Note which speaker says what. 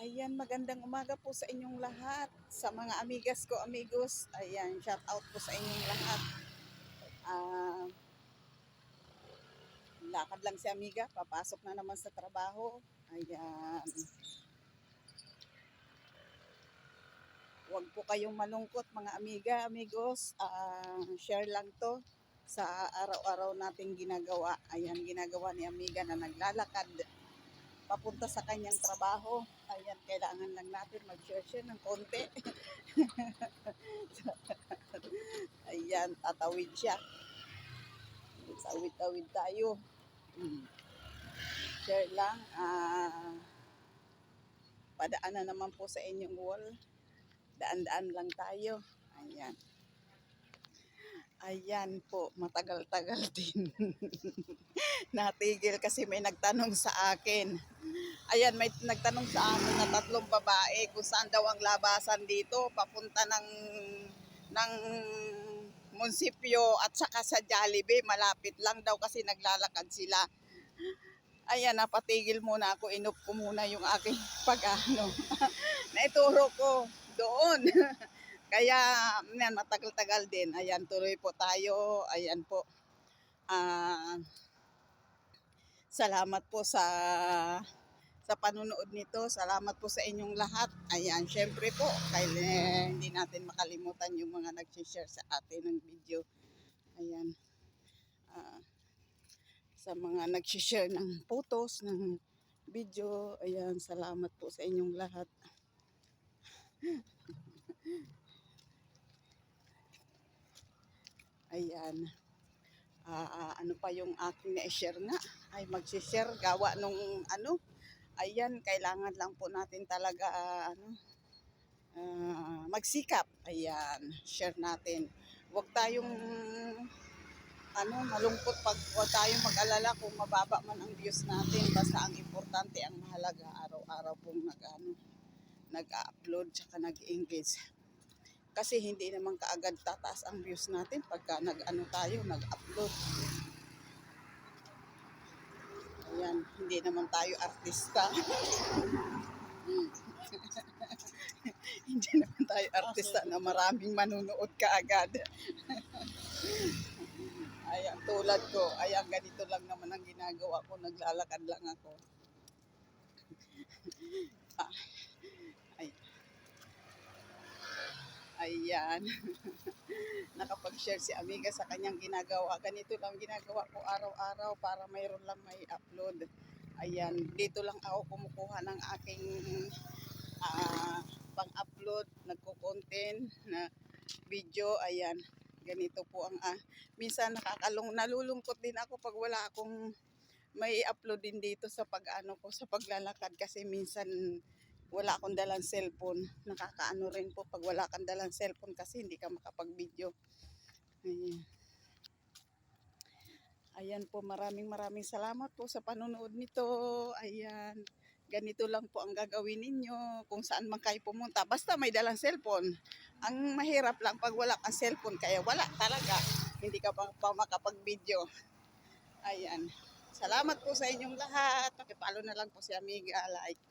Speaker 1: Ayan, magandang umaga po sa inyong lahat. Sa mga amigas ko, amigos. Ayan, shout out po sa inyong lahat. Ah, lakad lang si amiga, papasok na naman sa trabaho. Ayan. Huwag po kayong malungkot mga amiga, amigos. Ah, share lang to sa araw-araw nating ginagawa. Ayan, ginagawa ni amiga na naglalakad papunta sa kanyang trabaho. Ayan, kailangan lang natin mag-share ng konti. Ayan, tatawid siya. Tawid-tawid tayo. Mm. Share lang. Ah, padaan na naman po sa inyong wall. Daan-daan lang tayo. Ayan. Ayan po, matagal-tagal din. Natigil kasi may nagtanong sa akin. Ayan, may nagtanong sa akin na tatlong babae kung saan daw ang labasan dito, papunta ng ng munisipyo at saka sa Jollibee, malapit lang daw kasi naglalakad sila. Ayan, napatigil muna ako, inup ko muna yung aking pag-ano. Naituro ko doon. Kaya, yan, matagal-tagal din. Ayan, tuloy po tayo. Ayan po. Ah, salamat po sa sa panunood nito. Salamat po sa inyong lahat. Ayan, syempre po, kaya eh, hindi natin makalimutan yung mga nag-share sa atin ng video. Ayan. Ah, sa mga nag-share ng photos, ng video. Ayan, salamat po sa inyong lahat. Ayan. Ah, ano pa yung aking na-share nga? Ay, mag-share gawa nung ano. Ayan, kailangan lang po natin talaga ah, ano, ah, magsikap. Ayan, share natin. Huwag tayong ano, malungkot pag huwag tayong mag-alala kung mababa man ang views natin. Basta ang importante, ang mahalaga, araw-araw pong nag, ano, nag-upload tsaka nag-engage. Kasi hindi naman kaagad tataas ang views natin pagka nag-ano tayo, nag-upload. Ayan, hindi naman tayo artista. hindi naman tayo artista na maraming manunood kaagad. Ayan, tulad ko. Ayan, ganito lang naman ang ginagawa ko. Naglalakad lang ako. Ah. Ayan. Nakapag-share si Amiga sa kanyang ginagawa. Ganito lang ginagawa ko araw-araw para mayroon lang may upload. Ayan, dito lang ako kumukuha ng aking ah, pang-upload, nagko-content na video. Ayan, ganito po ang ah, minsan nakakalung nalulungkot din ako pag wala akong may upload din dito sa pag-ano ko sa paglalakad kasi minsan wala akong dalang cellphone. Nakakaano rin po pag wala kang dalang cellphone kasi hindi ka makapag-video. Ayan. Ayan po, maraming maraming salamat po sa panonood nito. Ayan. Ganito lang po ang gagawin ninyo kung saan man kayo pumunta. Basta may dalang cellphone. Ang mahirap lang pag wala kang cellphone, kaya wala talaga. Hindi ka pa, pa makapag-video. Ayan. Salamat po sa inyong lahat. Pakipalo na lang po si Amiga. Like.